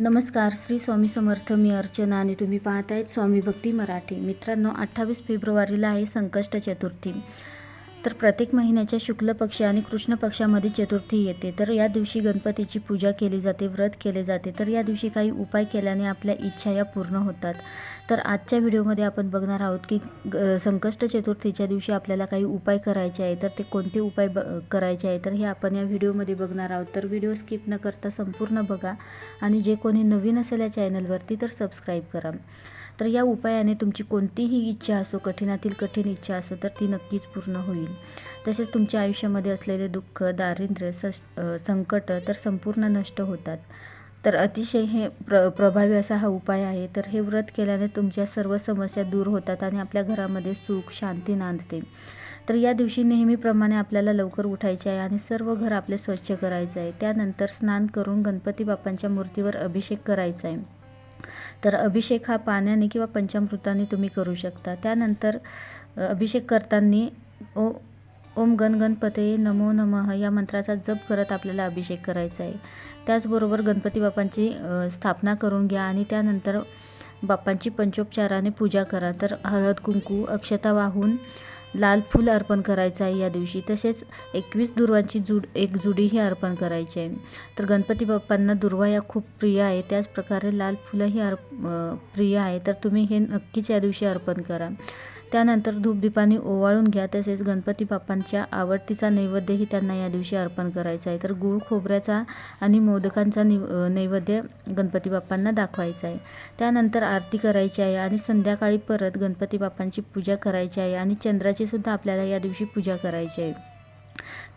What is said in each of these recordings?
नमस्कार श्री स्वामी समर्थ मी अर्चना आणि तुम्ही पाहत आहेत स्वामी भक्ती मराठी. मित्रांनो अठ्ठावीस फेब्रुवारीला आहे संकष्ट चतुर्थी. तर प्रत्येक महिन्याच्या शुक्ल पक्ष आणि कृष्ण पक्षामध्ये चतुर्थी येते. तर या दिवशी गणपतीची पूजा केली जाते व्रत केले जाते. तर या दिवशी काही उपाय केल्याने आपल्या इच्छा या पूर्ण होतात. तर आजच्या व्हिडिओमध्ये आपण बघणार आहोत की ग- संकष्ट चतुर्थीच्या दिवशी आपल्याला काही उपाय करायचे आहे तर ते कोणते उपाय ब करायचे आहे तर हे आपण या व्हिडिओमध्ये बघणार आहोत. तर व्हिडिओ स्किप न करता संपूर्ण बघा. आणि जे कोणी नवीन असेल या चॅनलवरती तर सबस्क्राईब करा. तर या उपायाने तुमची कोणतीही इच्छा असो कठीणातील कठीण इच्छा असो तर ती नक्कीच पूर्ण होईल. तसेच तुमच्या आयुष्यामध्ये असलेले दुःख दारिद्र्य सश संकट तर संपूर्ण नष्ट होतात. तर अतिशय हे प्र प्रभावी असा हा उपाय आहे. तर हे व्रत केल्याने तुमच्या सर्व समस्या दूर होतात आणि आपल्या घरामध्ये सुख शांती नांदते. तर या दिवशी नेहमीप्रमाणे आपल्याला लवकर उठायचे आहे आणि सर्व घर आपले स्वच्छ करायचं आहे. त्यानंतर स्नान करून गणपती बाप्पांच्या मूर्तीवर अभिषेक करायचा आहे. तर अभिषेक हा पाण्याने किंवा पंचामृताने तुम्ही करू शकता. त्यानंतर अभिषेक करताना ओ ओम गण गणपते नमो नमः या मंत्राचा जप करत आपल्याला अभिषेक करायचा आहे. त्याचबरोबर गणपती बाप्पांची स्थापना करून घ्या आणि त्यानंतर बाप्पांची पंचोपचाराने पूजा करा. तर हळद कुंकू अक्षता वाहून लाल फूल अर्पण करायचं आहे या दिवशी. तसेच एकवीस दुर्वांची जुड एक जुडीही अर्पण करायची आहे. तर गणपती बाप्पांना दुर्वा या खूप प्रिय आहे. त्याचप्रकारे लाल फुलंही अर्प प्रिय आहे. तर तुम्ही हे नक्कीच या दिवशी अर्पण करा. त्यानंतर धूपदीपाने ओवाळून घ्या तसेच गणपती बाप्पांच्या आवडतीचा नैवेद्यही त्यांना या दिवशी अर्पण करायचा आहे. तर गूळ खोबऱ्याचा आणि मोदकांचा निव नैवेद्य गणपती बाप्पांना दाखवायचा आहे. त्यानंतर आरती करायची आहे आणि संध्याकाळी परत गणपती बाप्पांची पूजा करायची आहे आणि चंद्राची सुद्धा आपल्याला या दिवशी पूजा करायची आहे.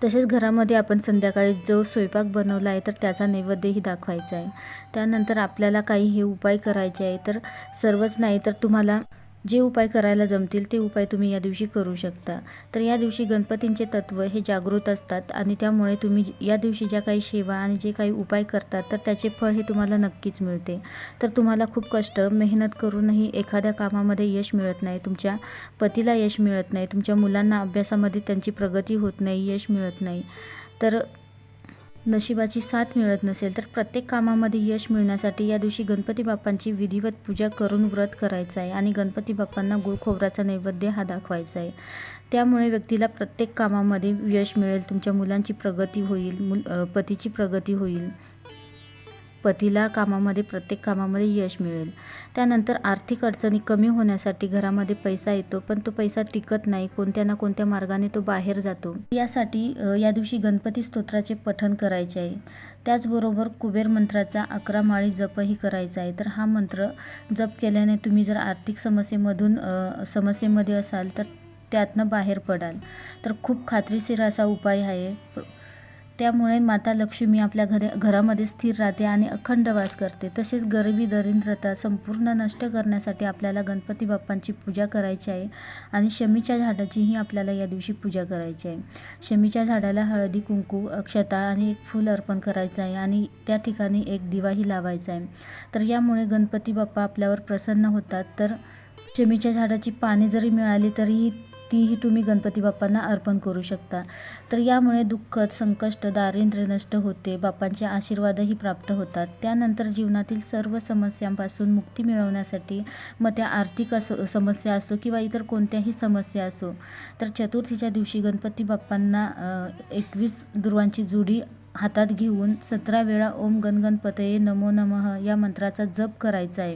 तसेच घरामध्ये आपण संध्याकाळी जो स्वयंपाक बनवला आहे तर त्याचा नैवेद्यही दाखवायचा आहे. त्यानंतर आपल्याला काही हे उपाय करायचे आहे तर सर्वच नाही तर तुम्हाला जे उपाय करायला जमतील ते उपाय तुम्ही या दिवशी करू शकता. तर या दिवशी गणपतींचे तत्व हे जागृत असतात आणि त्यामुळे तुम्ही या दिवशी ज्या काही सेवा आणि जे काही उपाय करतात तर त्याचे फळ हे तुम्हाला नक्कीच मिळते. तर तुम्हाला खूप कष्ट मेहनत करूनही एखाद्या कामामध्ये यश मिळत नाही तुमच्या पतीला यश मिळत नाही तुमच्या मुलांना अभ्यासामध्ये त्यांची प्रगती होत नाही यश मिळत नाही. तर नशिबाची साथ मिळत नसेल तर प्रत्येक कामामध्ये यश मिळण्यासाठी या दिवशी गणपती बाप्पांची विधिवत पूजा करून व्रत करायचं आहे आणि गणपती बाप्पांना गुळ खोबऱ्याचा नैवेद्य हा दाखवायचा आहे. त्यामुळे व्यक्तीला प्रत्येक कामामध्ये यश मिळेल तुमच्या मुलांची प्रगती होईल मुल पतीची प्रगती होईल. पतीला कामामध्ये प्रत्येक कामामध्ये यश मिळेल. त्यानंतर आर्थिक अडचणी कमी होण्यासाठी घरामध्ये पैसा येतो पण तो पैसा टिकत नाही. कोणत्या ना कोणत्या मार्गाने तो बाहेर जातो. यासाठी या दिवशी गणपती स्तोत्राचे पठन करायचे आहे. त्याचबरोबर कुबेर मंत्राचा अकरा माळी जपही करायचा आहे. तर हा मंत्र जप केल्याने तुम्ही जर आर्थिक समस्येमधून समस्येमध्ये असाल तर त्यातनं बाहेर पडाल. तर खूप खात्रीशीर असा उपाय आहे. त्यामुळे माता लक्ष्मी आपल्या घरी घरामध्ये स्थिर राहते आणि अखंड वास करते. तसेच गरिबी दरिद्रता संपूर्ण नष्ट करण्यासाठी आपल्याला गणपती बाप्पांची पूजा करायची आहे आणि शमीच्या झाडाचीही आपल्याला या दिवशी पूजा करायची आहे. शमीच्या झाडाला हळदी कुंकू अक्षता आणि एक फूल अर्पण करायचं आहे आणि त्या ठिकाणी एक दिवाही लावायचा आहे. तर यामुळे गणपती बाप्पा आपल्यावर प्रसन्न होतात. तर शमीच्या झाडाची पाने जरी मिळाली तरीही तीही तुम्ही गणपती बाप्पांना अर्पण करू शकता. तर यामुळे दुःख संकष्ट दारिद्र्य नष्ट होते. बाप्पांचे आशीर्वादही प्राप्त होतात. त्यानंतर जीवनातील सर्व समस्यांपासून मुक्ती मिळवण्यासाठी मग त्या आर्थिक असो समस्या असो किंवा इतर कोणत्याही समस्या असो तर चतुर्थीच्या दिवशी गणपती बाप्पांना एकवीस दुर्वांची जुडी हातात घेऊन सतरा वेळा ओम गणगणपतये नमो नमः या मंत्राचा जप करायचा आहे.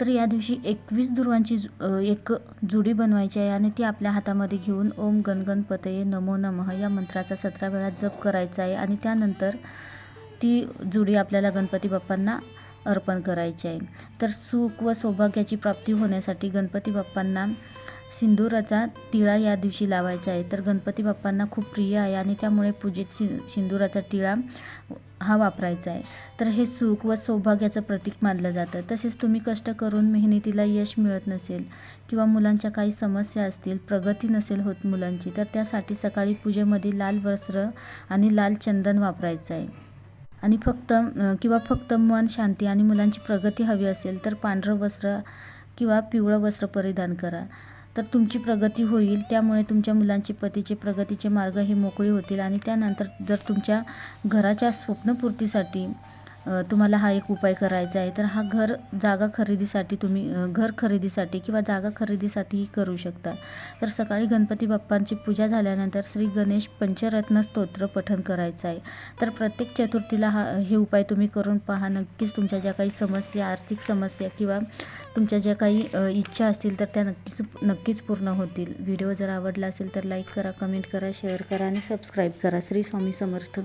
तर या दिवशी एकवीस दुर्वांची जु- एक जुडी बनवायची आहे आणि ती आपल्या हातामध्ये घेऊन ओम गणगणपतये नमो नमः या मंत्राचा सतरा वेळा जप करायचा आहे आणि त्यानंतर ती जुडी आपल्याला गणपती बाप्पांना अर्पण करायची आहे. तर सुख व सौभाग्याची प्राप्ती होण्यासाठी गणपती बाप्पांना सिंदुराचा टिळा या दिवशी लावायचा आहे. तर गणपती बाप्पांना खूप प्रिय आहे आणि त्यामुळे पूजेत सि सिंदुराचा टिळा हा वापरायचा आहे. तर हे सुख व सौभाग्याचं प्रतीक मानलं जातं. तसेच तुम्ही कष्ट करून मेहनतीला यश मिळत नसेल किंवा मुलांच्या काही समस्या असतील प्रगती नसेल होत मुलांची तर त्यासाठी सकाळी पूजेमध्ये लाल वस्त्र आणि लाल चंदन वापरायचं आहे. आणि फक्त किंवा फक्त मन शांती आणि मुलांची प्रगती हवी असेल तर पांढरं वस्त्र किंवा पिवळं वस्त्र परिधान करा. तर तुमची प्रगती होईल. त्यामुळे तुमच्या मुलांचे पतीचे प्रगतीचे मार्ग हे मोकळे होतील. आणि त्यानंतर जर तुमच्या घराच्या स्वप्नपूर्तीसाठी तुम्हाला हा एक उपाय करायचा आहे तर हा घर जागा खरेदीसाठी तुम्ही घर खरेदीसाठी किंवा जागा खरेदीसाठीही करू शकता. तर सकाळी गणपती बाप्पांची पूजा झाल्यानंतर श्री गणेश पंचरत्न स्तोत्र पठण करायचं आहे. तर प्रत्येक चतुर्थीला हा हे उपाय तुम्ही करून पहा. नक्कीच तुमच्या ज्या काही समस्या आर्थिक समस्या किंवा तुमच्या ज्या काही इच्छा असतील तर त्या नक्कीच नक्कीच पूर्ण होतील. व्हिडिओ जर आवडला असेल तर लाईक करा कमेंट करा शेअर करा आणि सबस्क्राईब करा. श्री स्वामी समर्थ.